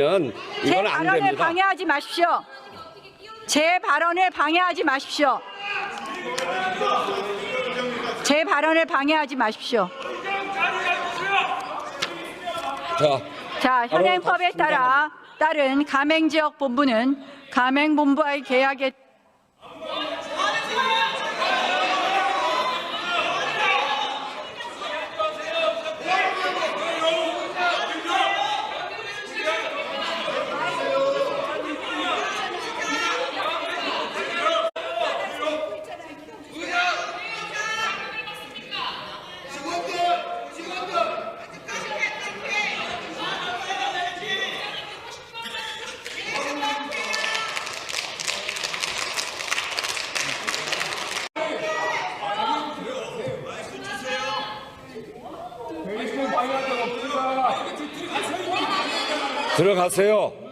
제 이건 안 발언을 됩니다. 방해하지 마십시오. 제 발언을 방해하지 마십시오. 제 발언을 방해하지 마십시오. 자, 자, 현행법에 따라 따른 가맹지역 본부는 가맹본부와의 계약에 들어가세요.